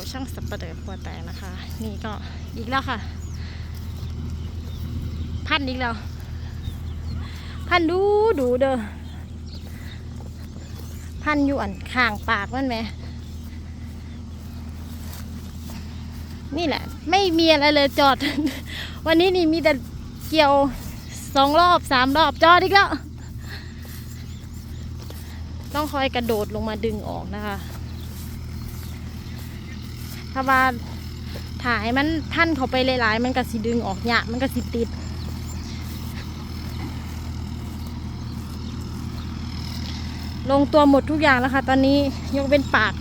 กับช่างสับปะเดอครัวแตกนะคะ นี่ก็อีกแล้วค่ะ พันอีกแล้ว พันดูดูเด้อพันอยู่อันข้างปากมันไหมนี่แหละ ไม่มีอะไรเลยจอด วันนี้นี่มีแต่เกี่ยวสองรอบสามรอบจอดอีกแล้ว ต้องคอยกระโดดลงมาดึงออกนะคะ ถ้าว่าถ่ายมันท่านเขาไปหลายๆ มันก็สิดึงออกยากมันก็สิติด ลงตัวหมดทุกอย่างแล้วค่ะ ตอนนี้ยกเป็นปาก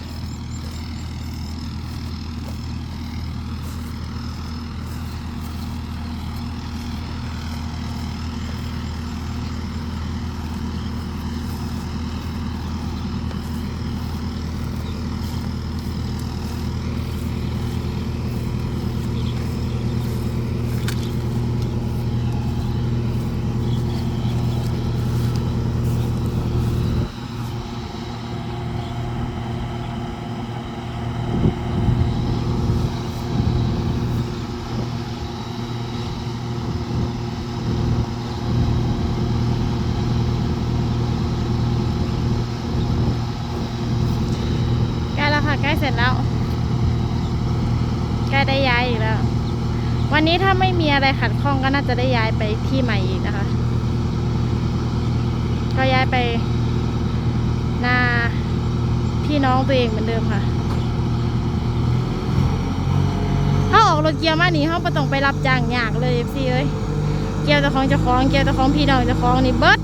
เสร็จแล้วใกล้ได้ย้ายอีกแล้ว วันนี้ถ้าไม่มีอะไรขัดข้องก็น่าจะได้ย้ายไปที่ใหม่อีกนะคะ ก็ย้ายไปหน้าพี่น้องตัวเองเหมือนเดิมค่ะถ้าออกรถเกียร์มานี่เขาไ่ต้องไปรับจ้างยากเลยสิเอ้ยเกียร์เจ้าของเจ้าของเกียร์เจ้าของพี่น้องเจ้าของนี่เบิด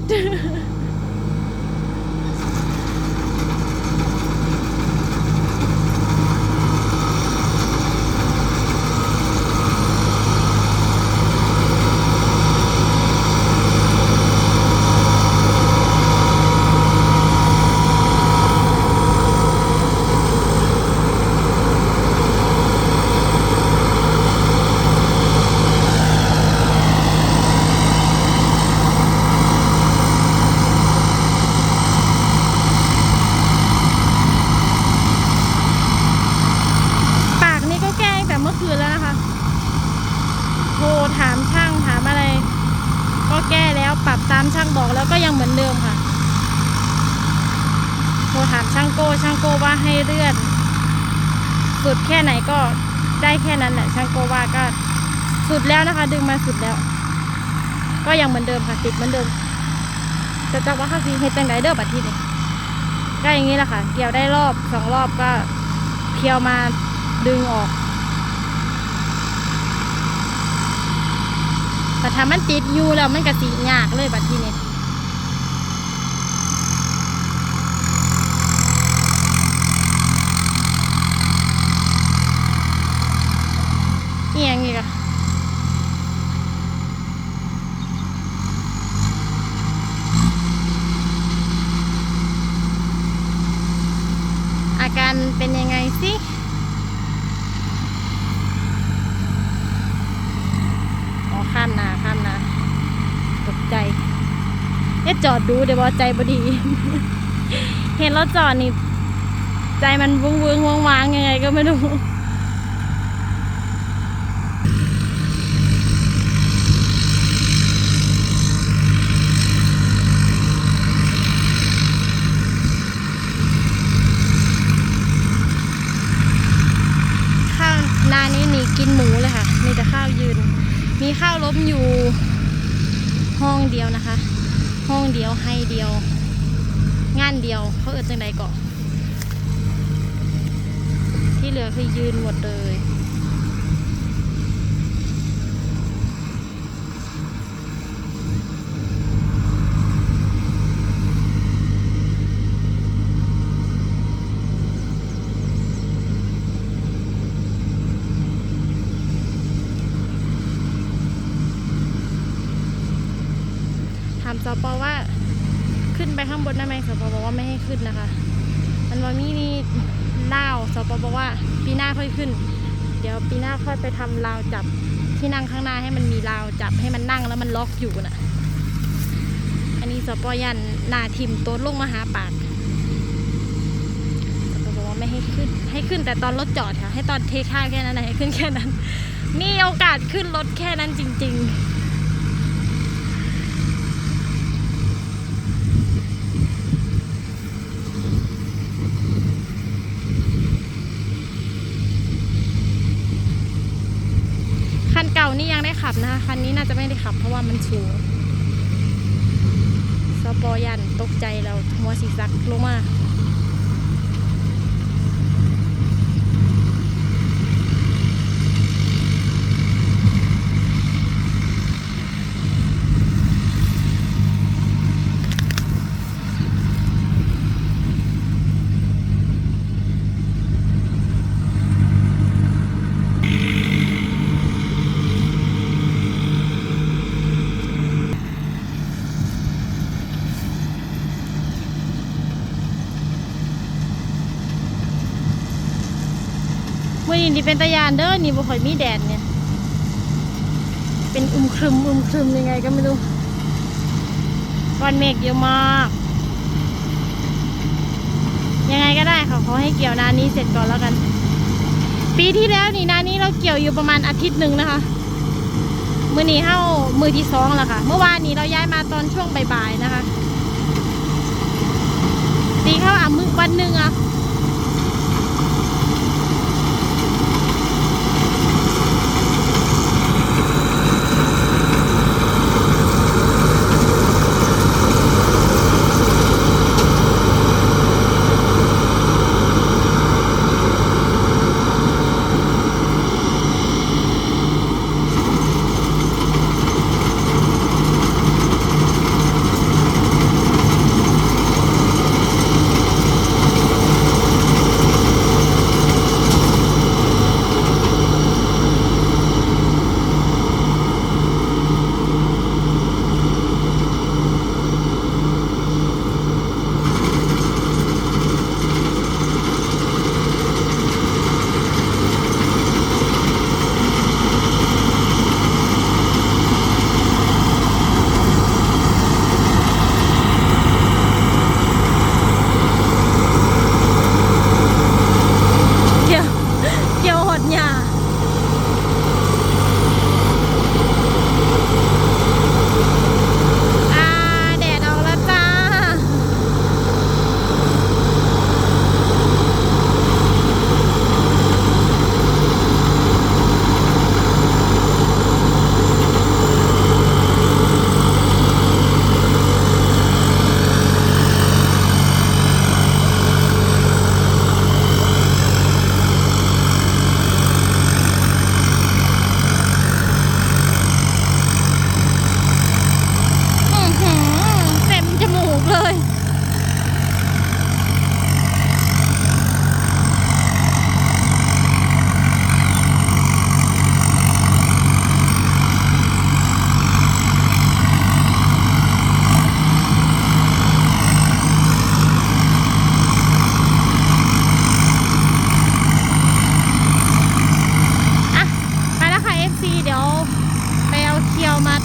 ปากนี่ก็แก้ตั้งแต่เมื่อคืนแล้วนะคะ โทรถามช่างถามอะไร ก็แก้แล้วปรับตามช่างบอกแล้วก็ยังเหมือนเดิมค่ะ โทรถามช่าง โก้ช่างโก้ว่าให้เลื่อนสุดแค่ไหนก็ได้แค่นั้นแหละช่างโก้ว่าก็สุดแล้วนะคะ ดึงมาสุดแล้ว ก็ยังเหมือนเดิมค่ะติดเหมือนเดิมจะจักว่าข้าพีเฮ็ดจังไดเด้อบัดทีนี้ก็อย่างนี้แหละค่ะ เกี่ยวได้รอบสองรอบก็เพียวมาดึงออกแต่ถ้ามันติดอยู่แล้วมันก็สียากเลยบัดทีนี้เอียงอีกอะอาการเป็นยังไงสิ อ๋อข้ามนาข้ามนาตกใจ เนี่ยจอดดูเดี๋ยวว่าใจบดี เห็นรถจอดนี่ ใจมันวุ้งวุ้งวางวางยังไงก็ไม่รู้ข้าวนานี้นี่กินหมูเลยค่ะ มีแต่ข้าวยืน มีข้าวล้มอยู่ห้องเดียวนะคะ ห้องเดียวให้เดียว งานเดียวเขาเอิดจังใดก่อที่เหลือคือยืนหมดเลย สปว่าขึ้นไปข้างบนได้ไหมสปบอกว่าไม่ให้ขึ้นนะคะ มันว่ามีนี่ลาวสปบอกว่าปีหน้าค่อยขึ้น เดี๋ยวปีหน้าค่อยไปทำราวจับที่นั่งข้างหน้าให้มันมีราวจับให้มันนั่งแล้วมันล็อกอยู่น่ะ อันนี้สปอยันหนาทิมโต๊ดลงมาหาปากสปบอกว่าไม่ไม่ให้ขึ้น ให้ขึ้นแต่ตอนรถจอดค่ะ ให้ตอนเทค่าแค่นั้นนะให้ขึ้นแค่นั้น มีโอกาสขึ้นรถแค่นั้นจริง ๆ คันเก่านี่ยังได้ ขับนะคะคันนี้น่าจะไม่ได้ขับ เพราะว่ามันสูงสปอยันตกใจแล้วหัวสีสักลงมา นี่เป็นตะยานเด้อนี่บ่ค่อยมีแดดเนี่ย เป็นอึมครึมอึมครึมยังไงก็ไม่รู้ก้อนเมฆเยอะมาก ยังไงก็ได้ค่ะขอให้เกี่ยวนานี้เสร็จก่อนแล้วกัน ปีที่แล้วนี่นานี้เราเกี่ยวอยู่ประมาณอาทิตย์หนึ่งนะคะมือนี้เข้ามือที่สองแล้วค่ะ เมื่อวานนี้เราย้ายมาตอนช่วงบ่ายๆนะคะตีเข้าอะมือวันหนึ่งอะ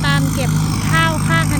ตามเก็บข้าวข้างคันแทนา